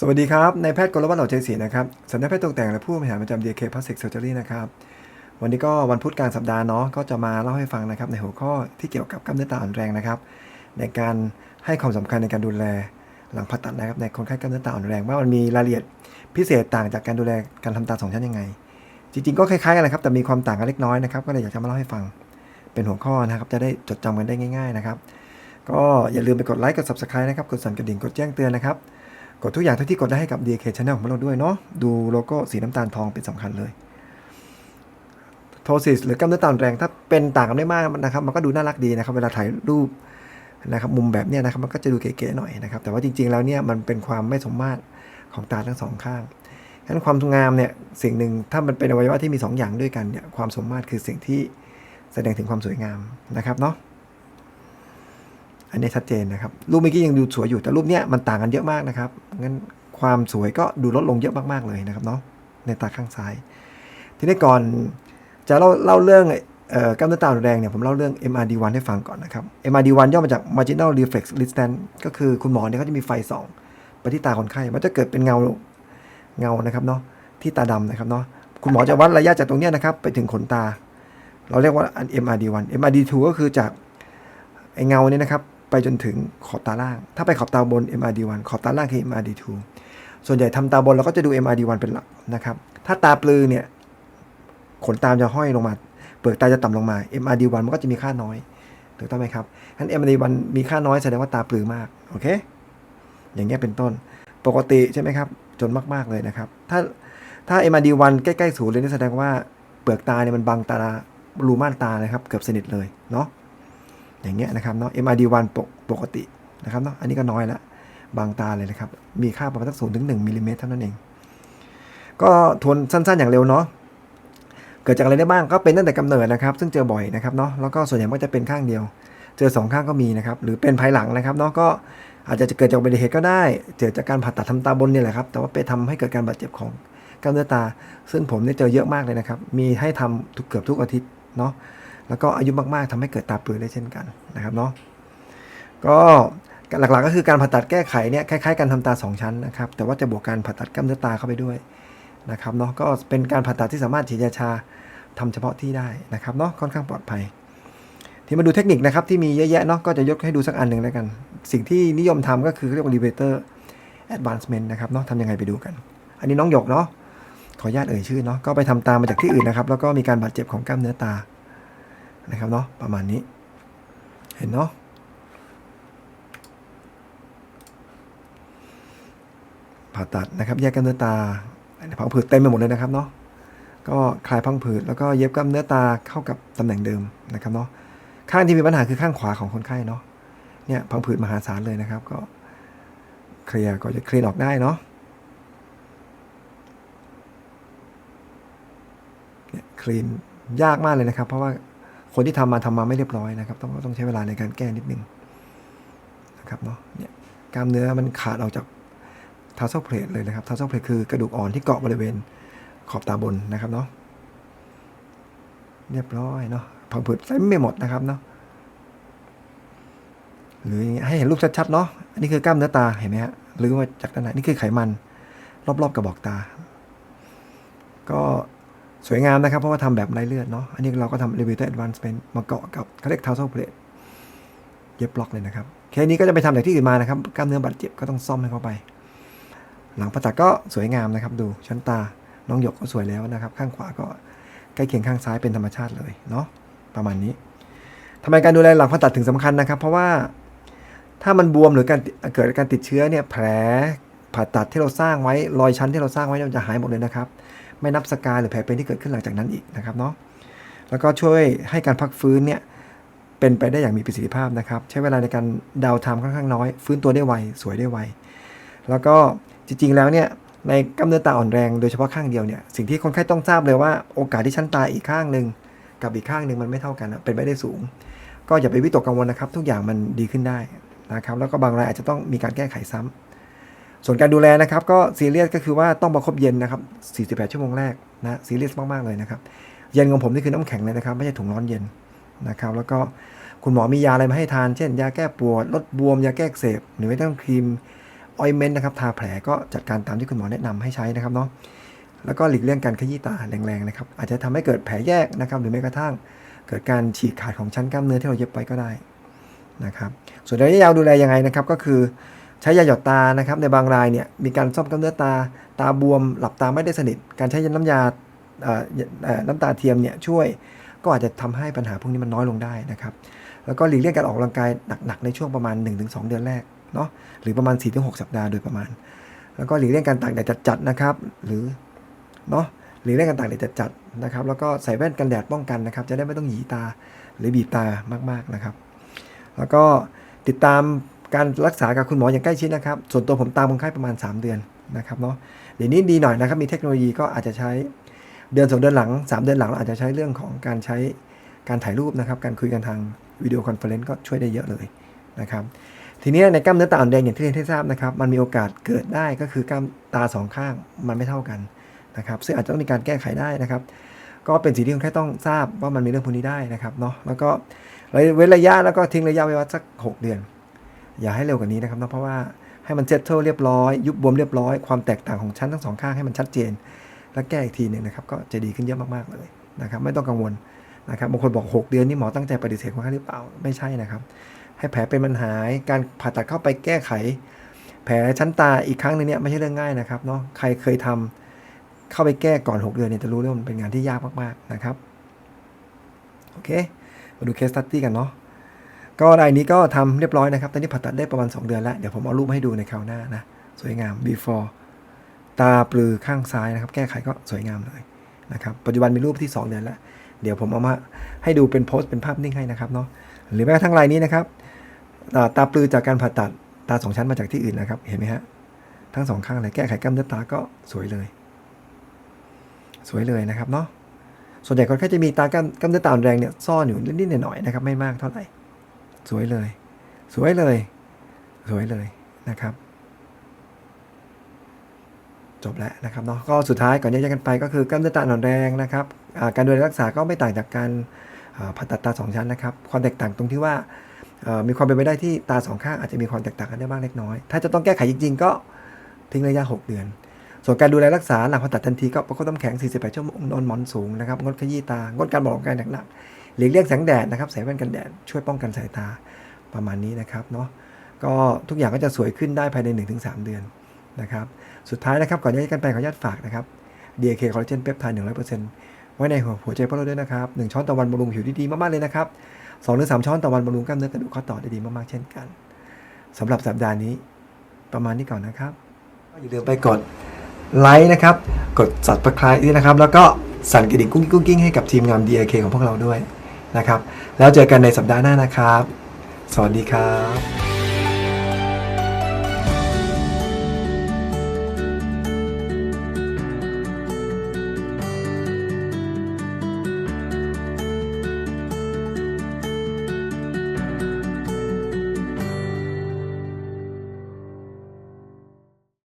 สวัสดีครับ นายแพทย์กรวัตรเหล่าใจศรีนะครับสัญญาแพทย์ตกแต่งและผู้บริหารประจำ DK Plastic Surgery นะครับ วันนี้ก็วันพุธกลารสัปดาห์เนาะ ก็จะมาเล่าให้ฟังนะครับในหัวข้อที่เกี่ยวกับกล้ามเนื้อตาอ่อนแรงนะครับ ในการให้ความสำคัญในการดูแลหลังผ่าตัดนะครับในคนไข้กล้ามเนื้อตาอ่อนแรงว่ามันมีรายละเอียดพิเศษต่างจากการดูแลการทำตาสองชั้นยังไง จริงๆ ก็คล้ายๆกันแหละครับแต่มีความต่างกันเล็กน้อยนะครับก็เลยอยากจะมาเล่าให้ฟังเป็นหัวข้อนะครับจะได้จดจำกันได้ง่าย ๆนะครับ ก็อย่าลืมไปกดไลค์กด subscribe นะครับกดสั่นกระดิ่งกดแจ้งเตือนนะครับ กดทุกอย่างเท่าที่กดได้ให้กับ DK Channel ของเราด้วยเนาะดูโลโก้สีน้ำตาลทองเป็นสำคัญเลยโทซิสหรือกล้ามเนื้อตาอ่อนแรงถ้าเป็นต่างกันไม่มากนะครับ มันก็ดูน่ารักดีนะครับ เวลาถ่ายรูปนะครับมุมแบบเนี้ยนะครับมันก็จะดูเก๋ๆหน่อยนะครับ แต่ว่าจริงๆแล้วเนี่ยมันเป็นความไม่สมมาตรของตาทั้งสองข้างฉะนั้นความงามเนี่ยสิ่งหนึ่งถ้ามันเป็นอวัยวะที่มีสองอย่างด้วยกันเนี่ยความสมมาตรคือสิ่งที่แสดงถึงความสวยงามนะครับเนาะ อันนี้ชัดเจนนะครับ รูปเมื่อกี้ยังดูสวยอยู่แต่รูปเนี้ยมันต่างกันเยอะมากนะครับ งั้นความสวยก็ดูลดลงเยอะมากๆเลยนะครับเนาะในตาข้างซ้าย ทีนี้ก่อนจะเล่าเล่าเรื่องเอ่อกล้ามเนื้อตาแรงเนี่ยผมเล่าเรื่อง MRD1 ให้ฟังก่อนนะครับ MRD1 ย่อมาจาก Marginal Reflex Distance ก็คือคุณหมอเนี่ยเขาจะมีไฟส่องไปที่ตาคนไข้ มันจะเกิดเป็นเงาเงานะครับเนาะที่ตาดำนะครับเนาะคุณหมอจะวัดระยะจากตรงเนี้ยนะครับไปถึงขนตา เราเรียกว่าอัน MRD1 MRD2 ก็คือจากไอเงาเนี่ยนะครับ ไปจนถึงขอบตาล่าง ถ้าไปขอบตาบน MRD1 ขอบตาล่างคือ MRD2 ส่วนใหญ่ทำตาบนเราก็จะดู MRD1 เป็นหลักนะครับ ถ้าตาปลือเนี่ยขนตามจะห้อยลงมา เปลือกตาจะต่ำลงมา MRD1 มันก็จะมีค่าน้อย ถูกต้องไหมครับงั้น MRD1 มีค่าน้อยแสดงว่าตาปลือมาก โอเค อย่างเงี้ยเป็นต้น ปกติใช่ไหมครับ จนมาก ๆ เลยนะครับ ถ้าถ้า MRD1 ใกล้ ๆ ศูนย์เลยนี่แสดงว่าเปลือกตาเนี่ยมันบังตารูม่านตานะครับ เกือบสนิทเลยเนาะ อย่างเงี้ยนะครับเนาะ MRD1 ปกปกตินะครับเนาะ อันนี้ก็น้อยละ บางตาเลยนะครับ มีค่าประมาณสักศูนย์ถึงหนึ่งมิลลิเมตรเท่านั้นเอง ก็ทวนสั้นๆ อย่างเร็วเนาะ เกิดจากอะไรได้บ้างก็เป็นตั้งแต่กำเนิดนะครับ ซึ่งเจอบ่อยนะครับเนาะ แล้วก็ส่วนใหญ่ก็จะเป็นข้างเดียว เจอสองข้างก็มีนะครับ หรือเป็นภายหลังนะครับเนาะ ก็อาจจะเกิดจากอุบัติเหตุก็ได้ เกิดจากการผ่าตัดทำตาบนเนี่ยแหละครับ แต่ว่าไปทำให้เกิดการบาดเจ็บของกล้ามเนื้อตา ซึ่งผมเนี่ยเจอเยอะมากเลยนะครับ มีให้ทำทุกเกือบทุกอาทิตย์เนาะ แล้วก็อายุมากๆทำให้เกิดตาปลือได้เช่นกันนะครับเนาะก็หลักๆก็คือการผ่าตัดแก้ไขเนี่ยคล้ายๆการทำตา 2 ชั้นนะครับแต่ว่าจะบวกการผ่าตัดกล้ามเนื้อตาเข้าไปด้วยนะครับเนาะก็เป็นการผ่าตัดที่สามารถฉีดยาชาทำเฉพาะที่ได้นะครับเนาะค่อนข้างปลอดภัย ที่มาดูเทคนิคนะครับที่มีเยอะแยะเนาะก็จะยกให้ดูสักอันหนึ่งแล้วกัน สิ่งที่นิยมทำก็คือเรียกว่า elevator advancement นะครับเนาะทำยังไงไปดูกัน อันนี้น้องหยกเนาะขออนุญาตเอ่ยชื่อเนาะก็ไปทำตามมาจากที่อื่นนะครับแล้วก็มีการบาดเจ็บของกล้ามเนื้อตา นะครับเนาะประมาณนี้ เห็นเนาะผ่าตัดนะครับ แยกกล้ามเนื้อตาพังผืดเต็มไปหมดเลยนะครับเนาะก็คลายพังผืดแล้วก็เย็บกล้ามเนื้อตาเข้ากับตำแหน่งเดิมนะครับเนาะข้างที่มีปัญหาคือข้างขวาของคนไข้เนาะเนี่ยพังผืดมหาศาลเลยนะครับ ก็เคลียร์ก็จะเคลียร์ออกได้เนาะเนี่ยคลีนยากมากเลยนะครับ เพราะว่า คนที่ทำมาทำมาไม่เรียบร้อยนะครับ ต้องต้องใช้เวลาในการแก้นิดนึงนะครับเนาะเนี่ยกล้ามเนื้อมันขาดออกจากทาร์ซเพลทเลยนะครับทาร์ซเพลทคือกระดูกอ่อนที่เกาะบริเวณขอบตาบนนะครับเนาะเรียบร้อยเนาะพังผืดเต็มไม่หมดนะครับเนาะหรืออย่างเงี้ยให้เห็นรูปชัดๆเนาะอันนี้คือกล้ามเนื้อตาเห็นไหมฮะหรือมาจากด้านไหนนี่คือไขมัน รอบๆกระบอกตา ก็ สวยงามนะครับ เพราะว่าทำแบบไร้เลือดเนาะอันนี้เราก็ทำ elevator advancement มาเกาะกับเขาเรียก tarsal plate เย็บบล็อกเลยนะครับแค่นี้ก็จะไปทำจากที่อื่นมานะครับกล้ามเนื้อบาดเจ็บก็ต้องซ่อมให้เข้าไป หลังผ่าตัดก็สวยงามนะครับ ดูชั้นตาน้องหยกก็สวยแล้วนะครับ ข้างขวาก็ใกล้เคียงข้างซ้ายเป็นธรรมชาติเลยเนาะประมาณนี้ทำไมการดูแลหลังผ่าตัดถึงสำคัญนะครับ เพราะว่าถ้ามันบวมหรือการเกิดการติดเชื้อเนี่ยแผลผ่าตัดที่เราสร้างไว้รอยชั้นที่เราสร้างไว้มันจะหายหมดเลยนะครับ ไม่นับสกาหรือแผลเป็นที่เกิดขึ้นหลังจากนั้นอีกนะครับเนาะแล้วก็ช่วยให้การพักฟื้นเนี่ยเป็นไปได้อย่างมีประสิทธิภาพนะครับ ใช้เวลาในการดาวน์ไทม์ค่อนข้างน้อย ฟื้นตัวได้ไว สวยได้ไว แล้วก็จริง ๆ แล้วเนี่ยในกล้ามเนื้อตาอ่อนแรงโดยเฉพาะข้างเดียวเนี่ยสิ่งที่คนไข้ต้องทราบเลยว่าโอกาสที่ชั้นตาอีกข้างหนึ่งกับอีกข้างหนึ่งมันไม่เท่ากันเป็นไปได้สูง ก็อย่าไปวิตกกังวลนะครับ ทุกอย่างมันดีขึ้นได้นะครับ แล้วก็บางรายอาจจะต้องมีการแก้ไขซ้ำ ส่วนการดูแลนะครับก็ซีเรียสก็คือว่าต้องประคบเย็นนะครับ 48 ชั่วโมงแรกนะซีเรียสมาก ๆ เลยนะครับ เย็นของผมนี่คือน้ำแข็งเลยนะครับ ไม่ใช่ถุงร้อนเย็นนะครับ แล้วก็คุณหมอมียาอะไรมาให้ทาน เช่น ยาแก้ปวดลดบวม ยาแก้กเสบหรือไม่ต้องครีมออยเมนต์นะครับ ทาแผลก็จัดการตามที่คุณหมอแนะนำให้ใช้นะครับเนาะแล้วก็หลีกเลี่ยงการขยี้ตาแรงๆนะครับ อาจจะทำให้เกิดแผลแยกนะครับ หรือแม้กระทั่งเกิดการฉีกขาดของชั้นกล้ามเนื้อที่เราเย็บไปก็ได้นะครับ ส่วนระยะยาวดูแลยังไงนะครับก็คือ ใช้ยาหยอดตานะครับในบางรายเนี่ยมีการซ่อมกล้ามเนื้อตาตาบวม หลับตาไม่ได้สนิท การใช้น้ำยาน้ำตาเทียมเนี่ยช่วยก็อาจจะทำให้ปัญหาพวกนี้มันน้อยลงได้นะครับ แล้วก็หลีกเลี่ยงการออกกำลังกายหนักๆในช่วงประมาณ 1-2 เดือนแรกเนาะหรือประมาณ 4-6 สัปดาห์โดยประมาณ แล้วก็หลีกเลี่ยงการตากแดดจัดๆนะครับ หรือเนาะหลีกเลี่ยงการตากแดดจัดๆนะครับ แล้วก็ใส่แว่นกันแดดป้องกันนะครับ จะได้ไม่ต้องหยีตาหรือบีบตามากๆนะครับ แล้วก็ติดตาม การรักษากับคุณหมออย่างใกล้ชิดนะครับ ส่วนตัวผมตามคนไข้ประมาณ 3 เดือนนะครับเนาะเดี๋ยวนี้ดีหน่อยนะครับ มีเทคโนโลยีก็อาจจะใช้เดือนสองเดือนหลัง 3 เดือนหลังเราอาจจะใช้เรื่องของการใช้การถ่ายรูปนะครับ การคุยกันทางวิดีโอคอนเฟอเรนซ์ก็ช่วยได้เยอะเลยนะครับ ทีนี้ในกล้ามเนื้อตาอ่อนแดงอย่างที่เรียนให้ทราบนะครับ มันมีโอกาสเกิดได้ก็คือกล้ามตาสองข้างมันไม่เท่ากันนะครับ ซึ่งอาจจะต้องมีการแก้ไขได้นะครับ ก็เป็นสิ่งที่คนไข้ต้องทราบว่ามันมีเรื่องพวกนี้ได้นะครับเนาะ แล้วก็เว้นระยะแล้วก็ทิ้งระยะไว้ว่าสัก 6 เดือน อย่าให้เร็วกว่านี้นะครับเนาะเพราะว่าให้มันเซตเทิลเรียบร้อย ยุบบวมเรียบร้อย ความแตกต่างของชั้นทั้งสองข้างให้มันชัดเจน แล้วแก้อีกทีหนึ่งนะครับก็จะดีขึ้นเยอะมากๆเลยนะครับไม่ต้องกังวลนะครับบางคนบอก 6 เดือนนี่หมอตั้งใจปฏิเสธคนไข้หรือเปล่าไม่ใช่นะครับ ให้แผลเป็นมันหายการผ่าตัดเข้าไปแก้ไข แผลชั้นตาอีกครั้งหนึงเนี่ยไม่ใช่เรื่องง่ายนะครับเนาะใครเคยทำเข้าไปแก้ก่อน 6 เดือนเนี่ยจะรู้เลยว่ามันเป็นงานที่ยากมากๆนะครับโอเคมาดูเคสตัตตี้กันเนาะ ก็รายนี้ก็ทำเรียบร้อยนะครับ ตอนนี้ผ่าตัดได้ประมาณ 2 เดือนแล้ว เดี๋ยวผมเอารูปให้ดูในคราวหน้านะ สวยงาม before ตาปลือข้างซ้ายนะครับ แก้ไขก็สวยงามเลยนะครับ ปัจจุบันมีรูปที่ 2 เดือนแล้ว เดี๋ยวผมเอามาให้ดูเป็นโพสต์เป็นภาพนิ่งให้นะครับเนาะ หรือแม้กระทั่งรายนี้นะครับ ตาปลือจากการผ่าตัดตาสองชั้นมาจากที่อื่นนะครับ เห็นไหมฮะ ทั้งสองข้างเลยแก้ไขกล้ามเนื้อตาก็สวยเลย สวยเลยนะครับเนาะ ส่วนใหญ่คนไข้จะมีตากล้ามเนื้อตาแรงเนี่ยซ่อนอยู่นิดๆหน่อยๆนะครับ ไม่มากเท่าไหร่ สวยเลย สวยเลย สวยเลยนะครับ จบแล้วนะครับเนาะก็สุดท้ายก่อนแยกกันไปก็คือกล้ามเนื้อตาอ่อนแรงนะครับการดูแลรักษาก็ไม่ต่างจากการผ่าตัดตาสองชั้นนะครับ ความแตกต่างตรงที่ว่ามีความเป็นไปได้ที่ตาสองข้างอาจจะมีความแตกต่างกันได้บ้างเล็กน้อย ถ้าจะต้องแก้ไขจริง ๆ ก็ทิ้งระยะ 6 เดือน ส่วนการดูแลรักษาหลังผ่าตัดทันทีก็ประคบน้ำแข็ง 48 ชั่วโมงนอนหมอนสูงนะครับ งดขยี้ตา งดการบอกกายหนักๆ หลีกเลี่ยงแสงแดดนะครับใส่แว่นกันแดดช่วยป้องกันสายตาประมาณนี้นะครับเนาะก็ทุกอย่างก็จะสวยขึ้นได้ภายใน 1-3 เดือนนะครับสุดท้ายนะครับก่อนจะกันไปขออนุญาตฝากนะครับ DAK คอลลาเจนเปปไทด์100%ไว้ในหัวใจพวกเราด้วยนะครับหนึ่งช้อนต่อวันบำรุงผิวดีๆมากๆเลยนะครับสองหรือสามช้อนต่อวันบำรุงกล้ามเนื้อกระดูกข้อต่อได้ดีมากๆเช่นกันสำหรับสัปดาห์นี้ประมาณนี้ก่อนนะครับก็อย่าลืมไปกดไลค์นะครับ กด subscribe ด้วยนะครับ แล้วก็สั่นกระดิ่งกุ้งกิ้งกุ้งกิ้งให้กับทีมงาน DK ของพวกเราด้วย นะครับ แล้วเจอกันในสัปดาห์หน้านะครับ สวัสดีครับ